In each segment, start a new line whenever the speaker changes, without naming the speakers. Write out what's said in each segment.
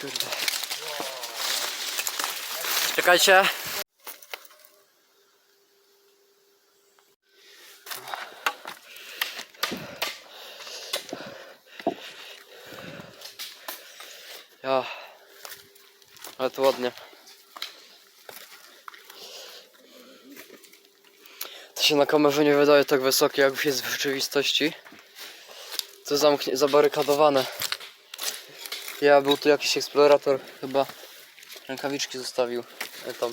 Kurde. Czekajcie. Ja. Ale to ładnie. To się na kamerze nie wydaje tak wysokie, jak jest w rzeczywistości. To zamknie, zabarykadowane. Ja był tu jakiś eksplorator, chyba rękawiczki zostawił. Tam.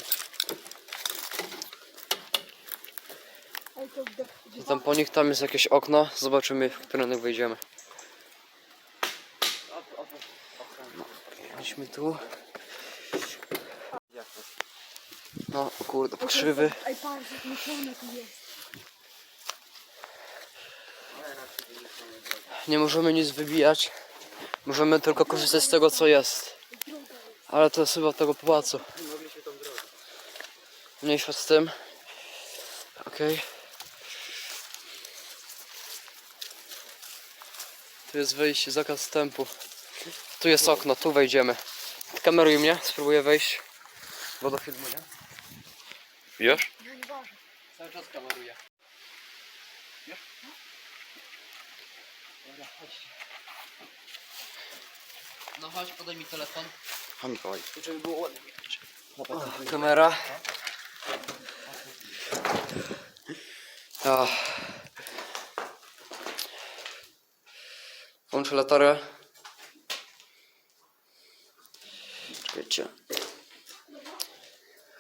I tam po nich tam jest jakieś okno. Zobaczymy, w którędy wejdziemy. No, Idźmy tu. No, kurde, krzywy.
Ej, patrz, jak myślone tu jest.
Nie możemy nic wybijać. Możemy tylko korzystać z tego, co jest. Ale to jest chyba tego pałacu. Mniejsza z tym. Okej. Tu jest wyjście, zakaz wstępu. Tu jest okno, tu wejdziemy. Kameruj mnie, spróbuję wejść. Bo do filmu, nie?
Wiesz?
No.
Cały czas kameruję. Wiesz? Dobra, chodźcie. No chodź, podaj mi telefon.
A Mikołaj.
Żeby było ładnie widać. Kamera. Włączę latarę. Czekajcie.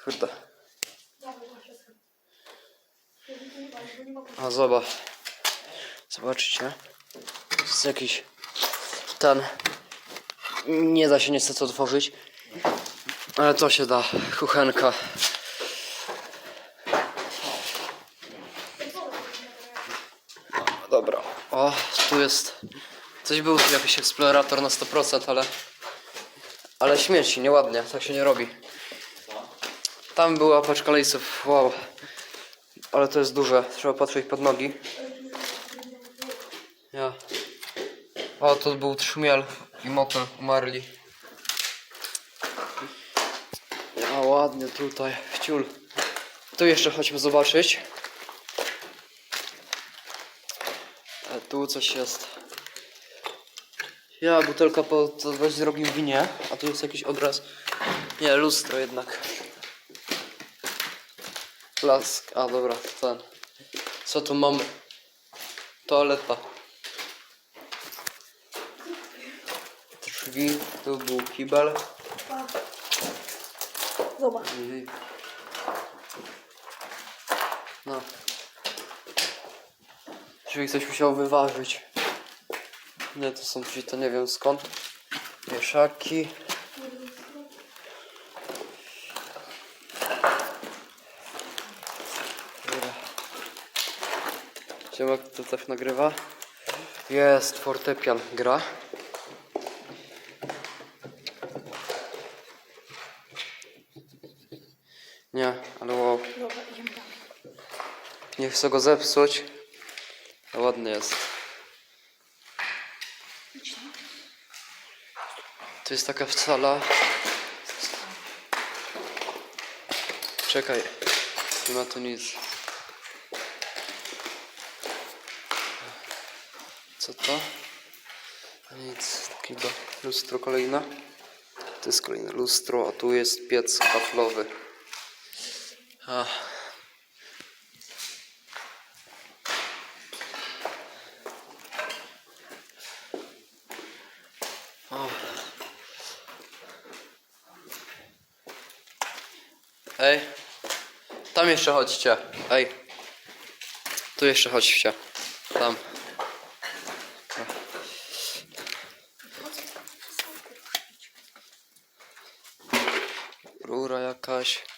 Kurde. A zobacz. Zobaczycie. Jest jakiś ten. Nie da się niestety otworzyć. Ale to się da. Kuchenka. Dobra. O, tu jest. Coś był tu jakiś eksplorator na 100%, ale. Ale śmieci, nieładnie, tak się nie robi. Tam była paczka lejsów, wow. Ale to jest duże, trzeba patrzeć pod nogi. Ja. O, to był trzmiel i motor umarli. A ładnie tutaj, wciul. Tu jeszcze chodźmy zobaczyć. A tu coś jest. Ja, butelka po dość drogim winie, a tu jest jakiś obraz. Nie, lustro jednak. Blask, a dobra, ten. Co tu mamy? Toaleta. Drzwi, tu był kibel.
Zobacz.
No. Drzwi ktoś musiał wyważyć. Nie, to są drzwi, to nie wiem skąd. Wieszaki. Dobra. Ciemak to też nagrywa. Jest, fortepian gra. Nie, ale wow.
Dobra, idziemy dalej.
Nie chcę go zepsuć. Ale ładny jest. To jest taka sala. Czekaj. Nie ma tu nic. Co to? Nic. Takiego lustro kolejne. To jest kolejne lustro, a tu jest piec kaflowy. A. O. Ej, tam jeszcze chodźcie. Ej, tu jeszcze chodźcie. Tam. Rura jakaś.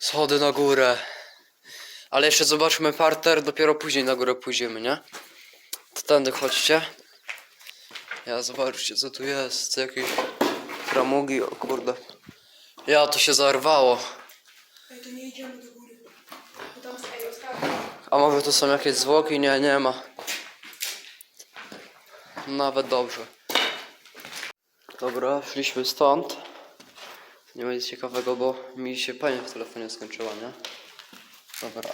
Schody na górę. Ale jeszcze zobaczmy parter, dopiero później na górę pójdziemy, nie? To tędy chodźcie. Ja zobaczcie co tu jest, co jakieś framugi, o kurde. Ja, to się zarwało.
Ej, to nie idziemy do góry. Bo tam ej, oskarżę.
A może tu są jakieś zwłoki? Nie, nie ma. Nawet dobrze. Dobra, szliśmy stąd. Nie ma nic ciekawego, bo mi się pamięć w telefonie skończyła, nie? Dobra.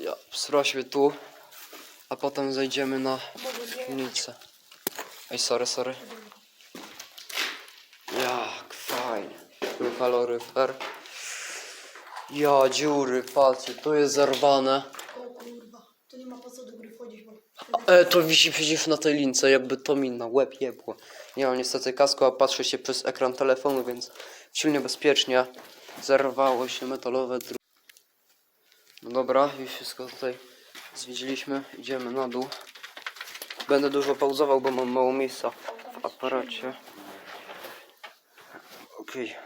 Ja sprawdźmy tu, a potem zejdziemy na piwnicę. Ej, sorry, sorry. Jak fajnie. Tu kaloryfer. Ja, dziury, patrzcie, tu jest zerwane.
O kurwa, to nie ma po co do gry wchodzić, bo...
E, to wisi przecież na tej lince, jakby to mi na łeb jebło. Nie mam niestety kasku, a patrzę się przez ekran telefonu, więc silnie bezpiecznie. Zerwało się metalowe dru... No dobra, już wszystko tutaj zwiedziliśmy. Idziemy na dół. Będę dużo pauzował, bo mam mało miejsca w aparacie. Okej.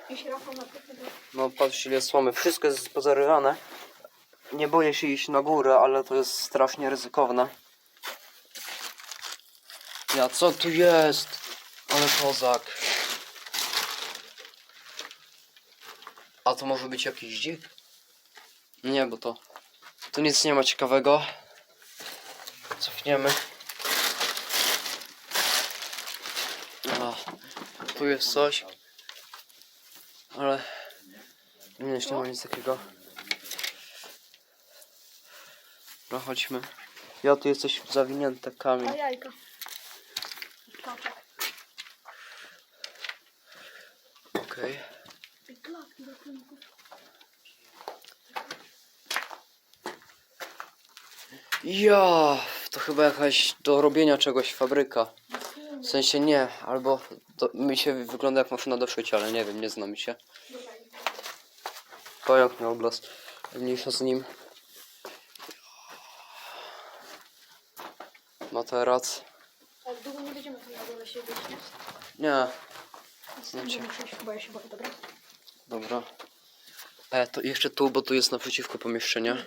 No patrz ile słomy. Wszystko jest pozarywane. Nie boję się iść na górę, ale to jest strasznie ryzykowne. Ja co tu jest? Ale kozak. A to może być jakiś dzik? Nie, bo to... Tu nic nie ma ciekawego. Cofniemy. A, tu jest coś. Ale... Nie, nie ma nic takiego. No chodźmy. Ja tu jesteś zawinięty kamień.
A jajka. Kaczek.
Okej.
I klatki do klinków.
Ja, to chyba jakaś do robienia czegoś fabryka. W sensie nie, albo to mi się wygląda jak maszyna do szycia, ale nie wiem, nie znam się. Pająk miał głos. Mniejsza z nim. Materac.
Ale długo nie będziemy tu na dole siedzieć, nie?
Nie,
Znaczy. Bo ja się boję, dobra?
Dobra. E, to jeszcze tu, bo tu jest naprzeciwko pomieszczenia.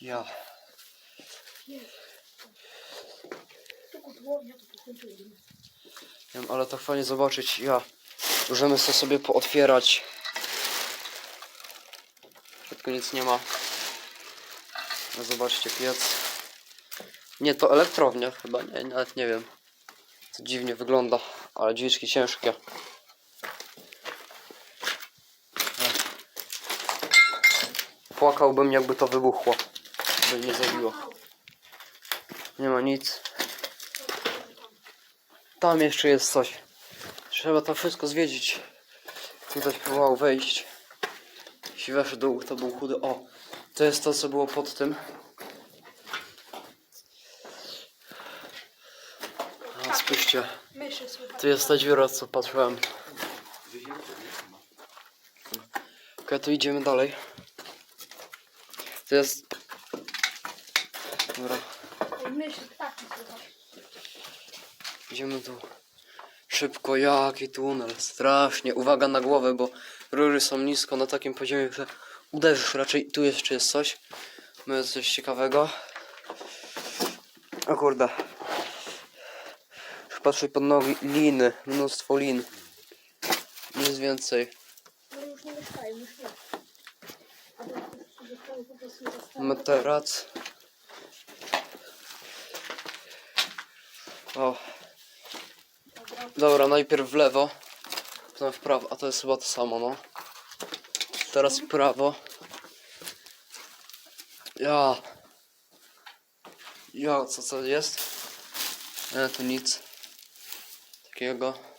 Ja. Wiem, ale tak fajnie zobaczyć. Ja. Możemy to sobie pootwierać. Środku nic nie ma. No zobaczcie, piec. Nie, to elektrownia chyba, nie, nawet nie wiem. To dziwnie wygląda, ale drzwiczki ciężkie. Płakałbym jakby to wybuchło. By mnie zabiło. Nie ma nic. Tam jeszcze jest coś. Trzeba to wszystko zwiedzić. Tutaj próbował wejść. Jeśli weszł to był chudy. O! To jest to, co było pod tym. A, spójrzcie. Tu jest ta dziura, co patrzyłem. Okej, to idziemy dalej. To jest... Dobra. Idziemy tu. Szybko, jaki tunel, strasznie. Uwaga na głowę, bo rury są nisko na takim poziomie, że uderzysz raczej. Tu jeszcze jest coś. Mamy coś ciekawego. O kurde. Patrzę pod nogi. Liny, mnóstwo lin. Nic więcej.
No już nie mieszkają, już nie. To.
Materac. O,
Dobra.
najpierw w lewo, potem w prawo, a to jest chyba to samo, no. Teraz w prawo. Ja. Ja, co co jest? Nie, tu nic. Takiego.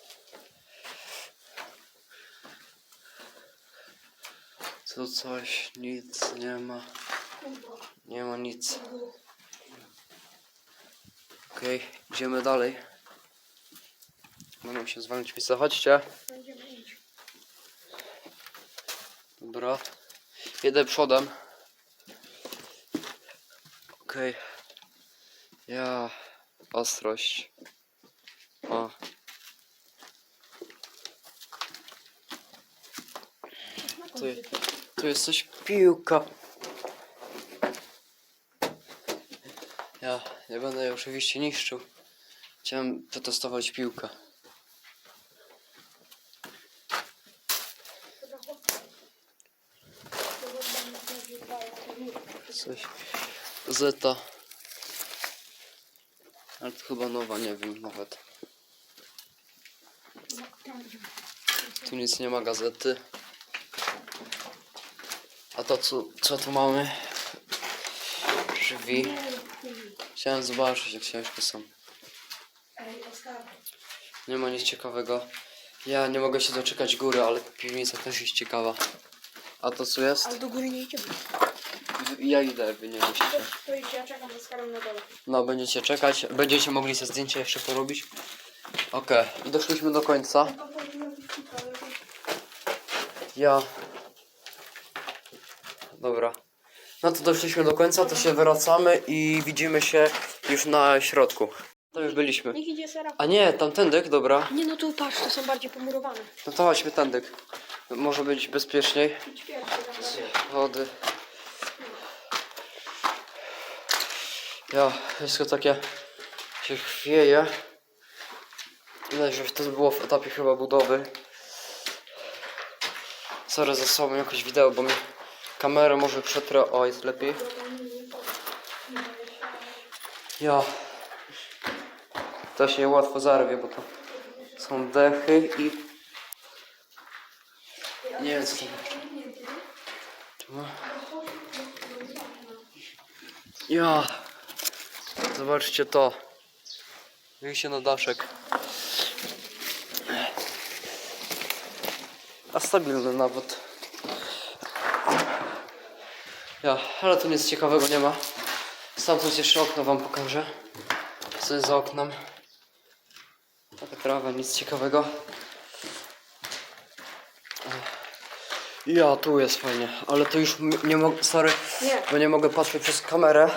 Tu coś, nic nie ma. Nie ma nic. Okej, idziemy dalej. Będą się zwalniać miejsca. Chodźcie. Dobra. Jedę przodem. Okej. Ja. Ostrość. O. Tu, tu jest coś piłka. Ja nie będę jej oczywiście niszczył. Chciałem przetestować piłkę. Coś. Zeta. Ale to chyba nowa, nie wiem nawet. Tu nic nie ma gazety. A to co, co tu mamy? Drzwi. Chciałem zobaczyć jak książki są. Nie ma nic ciekawego. Ja nie mogę się doczekać góry, ale piwnica też jest ciekawa. A to co jest?
Ale do góry nie idziemy.
Ja idę, wy nie musicie.
To idź, ja czekam z na dole.
No, będziecie czekać. Będziecie mogli sobie zdjęcia jeszcze porobić. Okej, i doszliśmy do końca. Ja. Dobra. No to doszliśmy do końca, to się wracamy i widzimy się już na środku. Tam już byliśmy.
Niech idzie.
A nie, tamtędyk, dobra.
Nie no tu patrz, to są bardziej pomurowane.
No to chodźmy tędyk. Może być bezpieczniej.
Idź pierwszy.
Wody. Ja, wszystko takie się chwieje. Widać, że to było w etapie chyba budowy. Sorry za sobą jakoś wideo, bo mi kamerę może przetrę. O, jest lepiej. Ja. To się łatwo zarwie, bo to są dechy i... Nie wiem co to no. Ja. Zobaczcie to. się na daszek. A stabilny nawet. Ja, ale tu nic ciekawego nie ma. Stamtąd jeszcze okno wam pokażę. Co jest za oknem. Taka trawa, nic ciekawego. Ja, tu jest fajnie, ale tu już nie mogę, sorry,
Nie.
bo nie mogę patrzeć przez kamerę.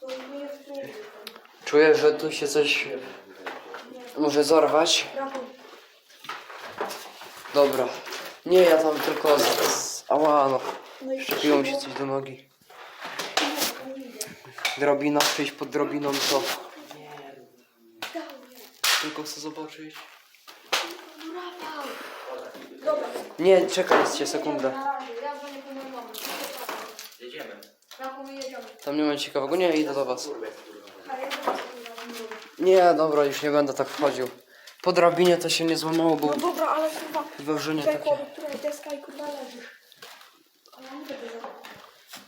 To jest.
Czuję, że tu się coś może.
Rafał,
Dobra. Nie, ja tam tylko z... z ała, no.
no
Szczepiło mi się coś do nogi. Drabina, przejść pod drabiną, to tylko chcę zobaczyć. Nie, czekajcie sekundę.
Jedziemy.
Tam nie ma nic ciekawego. Nie, idę do was.
A ja do was
Nie, dobra, już nie będę tak wchodził. Po drabinie to się nie złamało, bo
No dobra, ale kurwa. Tutaj
takie.
która jest deska i kurwa leżysz. Ale ja nie będę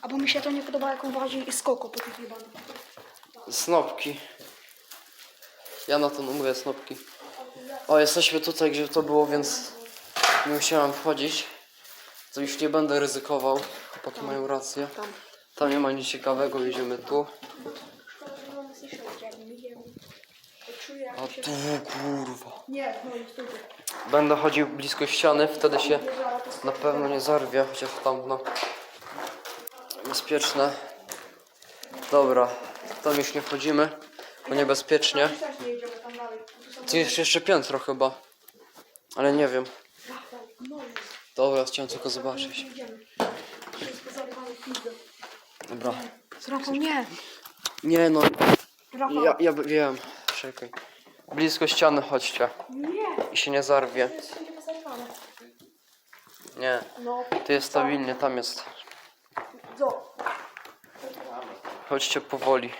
Albo mi się to nie podoba, jak on łazi z koko po tych jebanych.
Snopki. Ja na to mówię snopki. O, jesteśmy tutaj, gdzie to było, więc nie musiałem wchodzić. To już nie będę ryzykował. Chłopaki mają rację.
Tam.
Tam nie ma nic ciekawego, jedziemy tu.
Szkoda, że mam nas jeszcze jakby nie wiem. To Czuję
A
jak się...
tu, kurwa.
Nie, no i tutaj.
Będę chodził blisko ściany, wtedy się na pewno nie zarwie, chociaż tam, no. Bezpieczne. Dobra, tam już nie wchodzimy, bo niebezpiecznie.
Też nie jedziemy tam dalej. Tu są-
Tu jest jeszcze piętro chyba. Ale nie wiem.
No.
Dobra, chciałem tylko zobaczyć.
Nie idziemy. Wszystko zarywane w pizdę.
Dobra.
Rafał, nie.
Nie no,
Rafał,
ja, ja wiem. Czekaj. Blisko ściany chodźcie.
nie.
I się nie zarwie.
To jest.
Nie.
No,
Tu jest stabilnie, tam jest.
co?
Chodźcie powoli.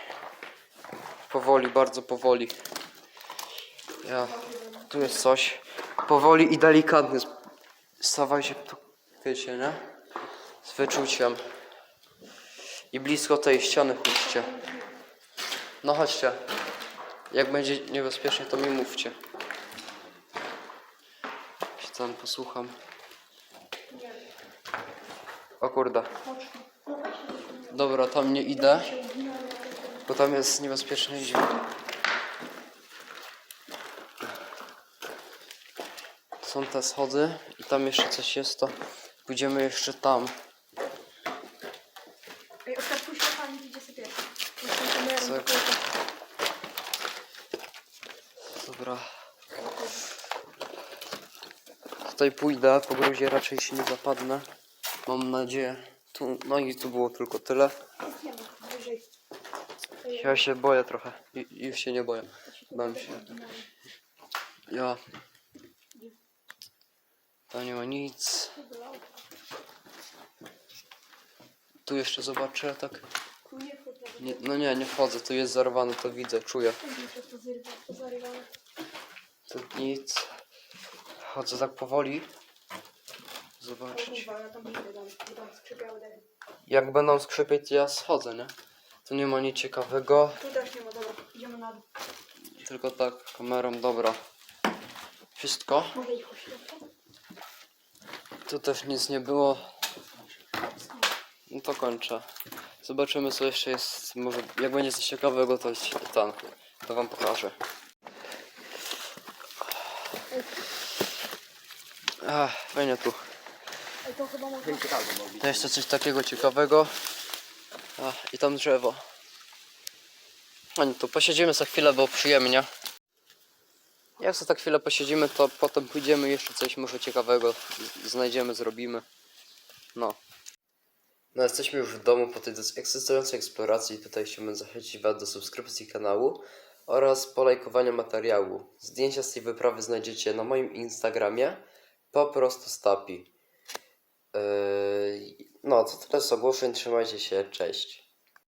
Powoli, bardzo powoli. Ja. Tu jest coś. Powoli i delikatnie. Stawajcie tu, wiecie, nie? Z wyczuciem. I blisko tej ściany chodźcie. No chodźcie. Jak będzie niebezpiecznie, to mi mówcie. Się tam posłucham. O kurde. Dobra, tam nie idę. Bo tam jest niebezpieczne idzie. Są te schody i tam jeszcze coś jest, to pójdziemy jeszcze tam.
Ej, Oskar, pójdź na pani, idzie sobie pierwszy. Jestem kamerą,
Co?
tylko to-
Dobra. Tutaj pójdę, po gruzie raczej się nie zapadnę. Mam nadzieję. Tu, no i tu było tylko tyle. Ja się boję trochę. I, już się nie boję. Bałem się. Ja. Tam nie ma nic. Tu jeszcze zobaczę, tak.
Nie
no nie, nie wchodzę, tu jest zarwane, to widzę, czuję.
To
nic. Chodzę tak powoli. Zobaczyć. Jak będą skrzypieć, to ja schodzę, nie? Tu nie ma nic ciekawego.
Tu też nie ma, dobra, idziemy na dół.
Tylko tak, kamerą, dobra. Wszystko. Tu też nic nie było. No to kończę. Zobaczymy co jeszcze jest. Może jak będzie coś ciekawego, to ten. To wam pokażę. Ach, fajnie tu.
To chyba można...
To jeszcze coś takiego ciekawego. A, i tam drzewo. A nie, tu posiedzimy za chwilę, bo przyjemnie. Jak za tak chwilę posiedzimy, to potem pójdziemy jeszcze coś może ciekawego znajdziemy, zrobimy. No. No jesteśmy już w domu po tej ekscytującej eksploracji. Tutaj chciałbym zachęcić Was do subskrypcji kanału oraz polajkowania materiału. Zdjęcia z tej wyprawy znajdziecie na moim Instagramie po prostu stapi. Yy, no, co teraz ogłoszeń? Trzymajcie się, cześć.